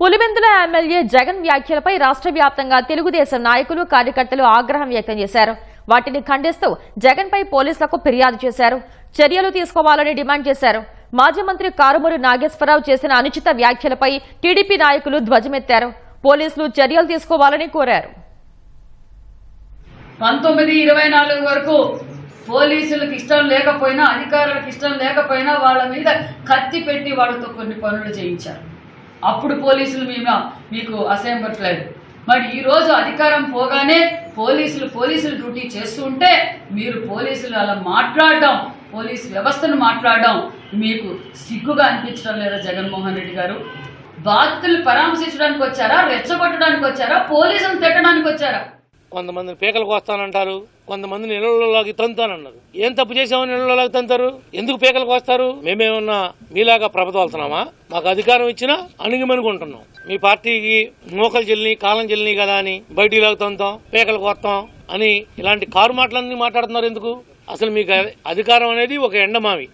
Pulivendula MLA Jagan వ్యాఖ్యలపై రాష్ట్ర వ్యాప్తంగా తెలుగుదేశం నాయకులు కార్యకర్తలు ఆగ్రహం వ్యక్తం చేశారు. వాటిని ఖండిస్తూ జగన్ పై పోలీసులకు ఫిర్యాదు చేశారు. చర్యలు తీసుకోవాలని డిమాండ్ చేశారు. మాజీ మంత్రి కారుమూరి నాగేశ్వరరావు చేసిన అనుచిత వ్యాఖ్యలపై టీడీపీ నాయకులు ధ్వజమెత్తారు. పోలీసులు చర్యలు తీసుకోవాలని కోరారు. పంతొమ్మిది ఇరవై నాలుగు వరకు పోలీసులకు ఇష్టం లేకపోయినా అధికారులకు ఇష్టం లేకపోయినా వాళ్ళ మీద కత్తి పెట్టి వాళ్ళతో కొన్ని పనులు చేయించారు. అప్పుడు పోలీసులు మేము మీకు అసహ్యపట్టలేదు మరి ఈ రోజు అధికారం పోగానే పోలీసులు పోలీసులు డ్యూటీ చేస్తుంటే మీరు పోలీసులు అలా మాట్లాడడం పోలీస్ వ్యవస్థను మాట్లాడడం మీకు సిగ్గుగా అనిపించడం లేదా జగన్మోహన్ రెడ్డి గారు? బాధితులు పరామర్శించడానికి వచ్చారా? రెచ్చగొట్టడానికి వచ్చారా? పోలీసులు తిట్టడానికి వచ్చారా? కొంతమందిని పీకలకు వస్తానంటారు కొంతమందిని ఇళ్ళలోకి తంతానన్నారు. ఏం తప్పు చేసామని ఇళ్ళలోకి తంతారు? ఎందుకు పీకలకు వస్తారు? మేమేమన్నా మీలాగా ప్రభుత్వాలుతున్నామా మాకు అధికారం ఇచ్చినా అణిగిమనుకుంటున్నాం మీ పార్టీకి నూకలు చెల్లి కాలం చెల్లి కదా అని బయటికి తంతాం పీకలకు వస్తాం అని ఇలాంటి కారు మాటలన్నీ మాట్లాడుతున్నారు ఎందుకు? అసలు మీకు అధికారం అనేది ఒక ఎండమావి.